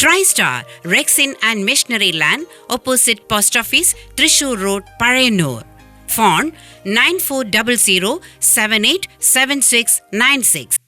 TriStar, Rexin and Missionary Land, opposite Post Office, Trishur Road, Parayanur. Phone 9400 787696.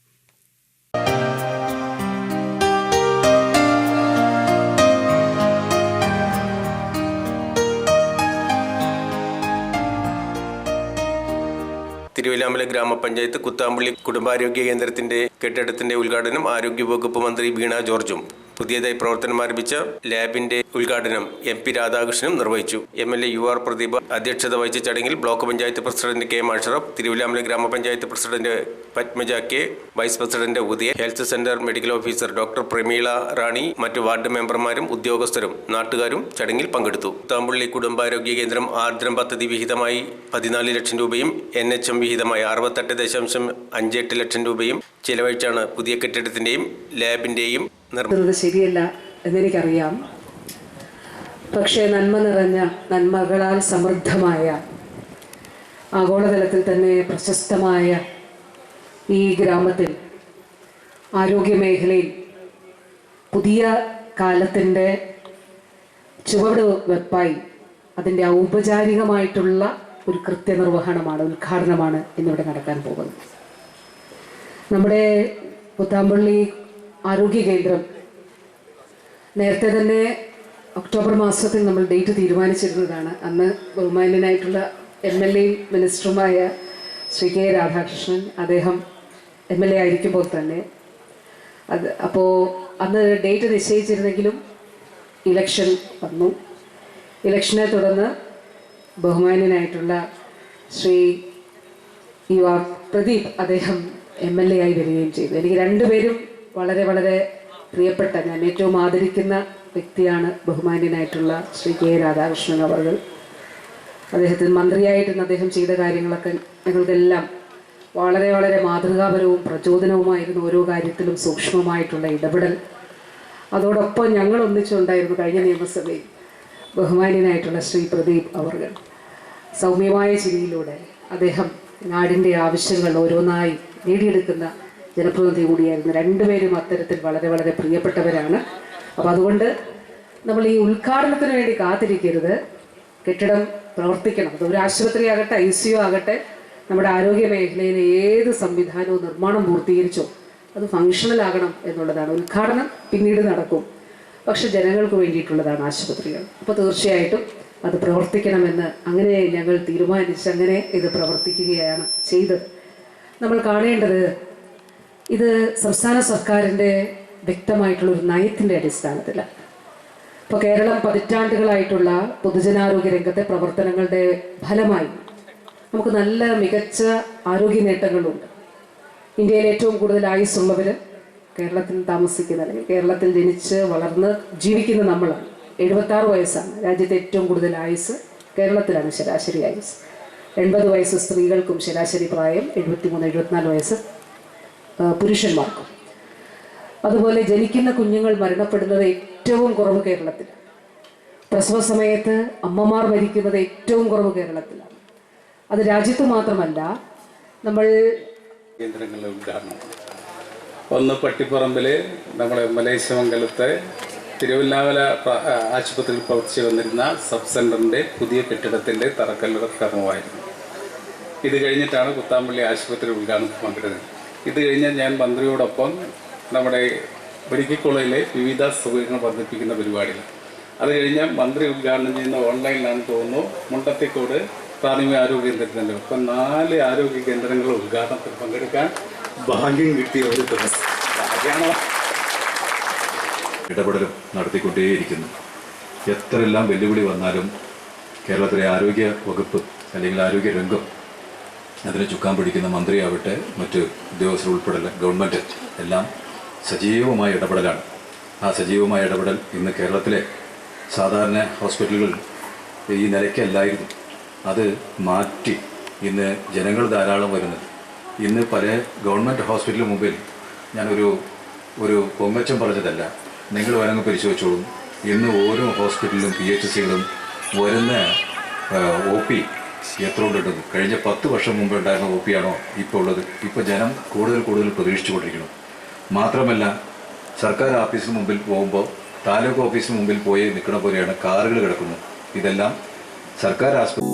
Thiruvallamala ഗ്രാമപഞ്ചായത്ത് കുത്താമ്പള്ളി കുടുംബാരോഗ്യ കേന്ദ്രത്തിന്റെ കെട്ടിടത്തിന്റെ ഉദ്ഘാടനം ആരോഗ്യവകുപ്പ് മന്ത്രി വീണ ജോർജും പുതിയതായി പ്രവർത്തനം ആരംഭിച്ച ലാബിന്റെ ഉദ്ഘാടനം എം പി രാധാകൃഷ്ണനും നിർവഹിച്ചു. M L A U R Pradeep അധ്യക്ഷത വഹിച്ച ചടങ്ങിൽ block panchayat president K Masharaf Thiruvilwamala ഗ്രാമപഞ്ചായത്ത് president Padmaja K vice president Udaya health centre medical officer doctor Prameela Rani മറ്റ് വാർഡ് മെമ്പർമാരും ഉദ്യോഗസ്ഥരും നാട്ടുകാരും ചടങ്ങിൽ പങ്കെടുത്തു. താമ്പള്ളി കുടുംബാരോഗ്യ കേന്ദ്രം ആർദ്രം പദ്ധതി വിഹിതമായി പതിനാല് ലക്ഷം രൂപയും എൻ എച്ച് എം വിഹിതമായി അറുപത്തെട്ട് ദശാംശം അഞ്ചെട്ട് ലക്ഷം രൂപയും ചെലവഴിച്ചാണ് പുതിയ കെട്ടിടത്തിന്റെയും ലാബിന്റെയും നിർമ്മാണം ഇത് ശരിയല്ല എന്നെനിക്കറിയാം. പക്ഷേ നന്മ നിറഞ്ഞ നന്മകളാൽ സമൃദ്ധമായ ആഗോളതലത്തിൽ തന്നെ പ്രശസ്തമായ ഈ ഗ്രാമത്തിൽ ആരോഗ്യമേഖലയിൽ പുതിയ കാലത്തിന്റെ ചുവട് വെപ്പായി. അതിന്റെ ഔപചാരികമായിട്ടുള്ള ഒരു കൃത്യനിർവഹണമാണ് ഉദ്ഘാടനമാണ് ഇന്നിവിടെ നടക്കാൻ പോകുന്നത്. നമ്മുടെ പുത്താമ്പള്ളി ആരോഗ്യ കേന്ദ്രം. നേരത്തെ തന്നെ ഒക്ടോബർ മാസത്തിൽ നമ്മൾ ഡേറ്റ് തീരുമാനിച്ചിരുന്നതാണ്. അന്ന് ബഹുമാന്യനായിട്ടുള്ള എം എൽ എയും മിനിസ്റ്ററുമായ ശ്രീ കെ രാധാകൃഷ്ണൻ അദ്ദേഹം എം എൽ എ ആയിരിക്കുമ്പോൾ തന്നെ അത് അപ്പോൾ അന്ന് ഡേറ്റ് നിശ്ചയിച്ചിരുന്നെങ്കിലും ഇലക്ഷൻ വന്നു. ഇലക്ഷനെ തുടർന്ന് ബഹുമാന്യനായിട്ടുള്ള ശ്രീ യു ആർ പ്രദീപ് അദ്ദേഹം എം എൽ എ ആയി വരികയും ചെയ്തു. എനിക്ക് രണ്ടുപേരും വളരെ വളരെ പ്രിയപ്പെട്ട ഞാൻ ഏറ്റവും ആദരിക്കുന്ന വ്യക്തിയാണ് ബഹുമാന്യനായിട്ടുള്ള ശ്രീ കെ രാധാകൃഷ്ണൻ അവർ അദ്ദേഹത്തിന് മന്ത്രിയായിട്ട് അദ്ദേഹം ചെയ്ത കാര്യങ്ങളൊക്കെ ഞങ്ങൾക്കെല്ലാം വളരെ വളരെ മാതൃകാപരവും പ്രചോദനവുമായിരുന്നു ഓരോ കാര്യത്തിലും സൂക്ഷ്മമായിട്ടുള്ള ഇടപെടൽ. അതോടൊപ്പം ഞങ്ങൾ ഒന്നിച്ചുണ്ടായിരുന്നു കഴിഞ്ഞ നിയമസഭയിൽ ബഹുമാന്യനായിട്ടുള്ള ശ്രീ പ്രദീപ് അവർ സൗമ്യമായ ചിരിയിലൂടെ അദ്ദേഹം നാടിന്റെ ആവശ്യങ്ങൾ ഓരോന്നായി നേടിയെടുക്കുന്ന ജനപ്രതിനിധി കൂടിയായിരുന്നു രണ്ടുപേരും അത്തരത്തിൽ വളരെ വളരെ പ്രിയപ്പെട്ടവരാണ്. അപ്പോൾ അതുകൊണ്ട് നമ്മൾ ഈ ഉദ്ഘാടനത്തിന് വേണ്ടി കാത്തിരിക്കരുത്. കെട്ടിടം പ്രവർത്തിക്കണം. അത് ഒരു ആശുപത്രി ആകട്ടെ ഐ സി യു ആകട്ടെ നമ്മുടെ ആരോഗ്യ മേഖലയിലെ ഏത് സംവിധാനവും നിർമ്മാണം പൂർത്തീകരിച്ചോ അത് ഫങ്ഷണൽ ആകണം എന്നുള്ളതാണ്. ഉദ്ഘാടനം പിന്നീട് നടക്കും. പക്ഷെ ജനങ്ങൾക്ക് വേണ്ടിയിട്ടുള്ളതാണ് ആശുപത്രികൾ. അപ്പോൾ തീർച്ചയായിട്ടും അത് പ്രവർത്തിക്കണമെന്ന് അങ്ങനെ ഞങ്ങൾ തീരുമാനിച്ച് അങ്ങനെ ഇത് പ്രവർത്തിക്കുകയാണ് ചെയ്തത്. നമ്മൾ കാണേണ്ടത് ഇത് സംസ്ഥാന സർക്കാരിന്റെ വ്യക്തമായിട്ടുള്ള ഒരു നയത്തിന്റെ അടിസ്ഥാനത്തിലാണ് ഇപ്പോൾ കേരളം പതിറ്റാണ്ടുകളായിട്ടുള്ള പൊതുജനാരോഗ്യ രംഗത്തെ പ്രവർത്തനങ്ങളുടെ ഫലമായി നമുക്ക് നല്ല മികച്ച ആരോഗ്യ നേട്ടങ്ങളുണ്ട്. ഇന്ത്യയിൽ ഏറ്റവും കൂടുതൽ ആയുസ്സുള്ളവർ കേരളത്തിൽ താമസിക്കുന്ന അല്ലെങ്കിൽ കേരളത്തിൽ ജനിച്ച് വളർന്ന് ജീവിക്കുന്ന നമ്മളാണ്. എഴുപത്താറ് വയസ്സാണ്. രാജ്യത്തെ ഏറ്റവും കൂടുതൽ ആയുസ് കേരളത്തിലാണ് ശരാശരി ആയുസ് എൺപത് വയസ്സ് സ്ത്രീകൾക്കും ശരാശരി പ്രായം എഴുപത്തിമൂന്ന് എഴുപത്തിനാല് വയസ്സ് പുരുഷന്മാർക്കും. അതുപോലെ ജനിക്കുന്ന കുഞ്ഞുങ്ങൾ മരണപ്പെടുന്നത് ഏറ്റവും കുറവ് കേരളത്തിൽ പ്രസവ സമയത്ത് അമ്മമാർ മരിക്കുന്നത് ഏറ്റവും കുറവ് കേരളത്തിലാണ്. അത് രാജ്യത്ത് മാത്രമല്ല നമ്മൾ ഒന്ന് പട്ടിപ്പറമ്പിൽ നമ്മുടെ മലേശ്യമംഗലത്തെ തിരുവല്ലാമല പ്ര- ആശുപത്രിയിൽ പ്രവർത്തിച്ചു വന്നിരുന്ന സബ് സെന്ററിന്റെ പുതിയ കെട്ടിടത്തിന്റെ തറക്കല്ലുകൾ കർമ്മമായിരുന്നു. ഇത് കഴിഞ്ഞിട്ടാണ് കുത്താമ്പള്ളി ആശുപത്രി ഉദ്ഘാടനം പങ്കെടുത്തത്. ഇത് കഴിഞ്ഞ് ഞാൻ മന്ത്രിയോടൊപ്പം നമ്മുടെ മെഡിക്കൽ വിവിധ സൗകര്യങ്ങൾ വർദ്ധിപ്പിക്കുന്ന പരിപാടികൾ. അത് കഴിഞ്ഞ് മന്ത്രി ഉദ്ഘാടനം ചെയ്യുന്ന ഓൺലൈനിലാണെന്ന് തോന്നുന്നു. മുണ്ടത്തിക്കോട് പ്രാഥമിക ആരോഗ്യ കേന്ദ്രത്തിന്റെ ഇപ്പം നാല് ആരോഗ്യ കേന്ദ്രങ്ങൾ ഉദ്ഘാടനത്തിൽ പങ്കെടുക്കാൻ ഭാഗ്യം കിട്ടിയ ഒരു ദിവസം. ഇടപെടലും നടത്തിക്കൊണ്ടേയിരിക്കുന്നു. എത്രയെല്ലാം വെല്ലുവിളി വന്നാലും കേരളത്തിലെ ആരോഗ്യ വകുപ്പ് അല്ലെങ്കിൽ ആരോഗ്യ രംഗം അതിന് ചുക്കാൻ പിടിക്കുന്ന മന്ത്രിയാവട്ടെ മറ്റ് ഉദ്യോഗസ്ഥർ ഉൾപ്പെടെ ഗവൺമെന്റ് എല്ലാം സജീവമായ ഇടപെടലാണ്. ആ സജീവമായ ഇടപെടൽ ഇന്ന് കേരളത്തിലെ സാധാരണ ഹോസ്പിറ്റലുകളിൽ ഈ നിലയ്ക്കല്ലായിരുന്നു. അത് മാറ്റി ഇന്ന് ജനങ്ങൾ ധാരാളം വരുന്നത്. ഇന്ന് പല ഗവൺമെന്റ് ഹോസ്പിറ്റലിന് മുമ്പിൽ ഞാനൊരു ഒരു പൊങ്ങച്ചം പറഞ്ഞതല്ല. നിങ്ങൾ വേണമെങ്കിൽ പരിശോധിച്ചോളും. ഇന്ന് ഓരോ ഹോസ്പിറ്റലിലും പി എച്ച് സികളും വരുന്ന ഒ പി എത്ര കഴിഞ്ഞ പത്ത് വർഷം മുമ്പ് ഉണ്ടായിരുന്ന ഒ പി ആണോ? ഇപ്പോൾ ഉള്ളത്. ഇപ്പോൾ ജനം കൂടുതൽ കൂടുതൽ പ്രതീക്ഷിച്ചുകൊണ്ടിരിക്കണം മാത്രമല്ല സർക്കാർ ഓഫീസിന് മുമ്പിൽ പോകുമ്പോൾ താലൂക്ക് ഓഫീസിന് മുമ്പിൽ പോയി നിൽക്കുന്ന പോലെയാണ് കാറുകൾ കിടക്കുന്നത്. ഇതെല്ലാം സർക്കാർ ആസ്പത്രി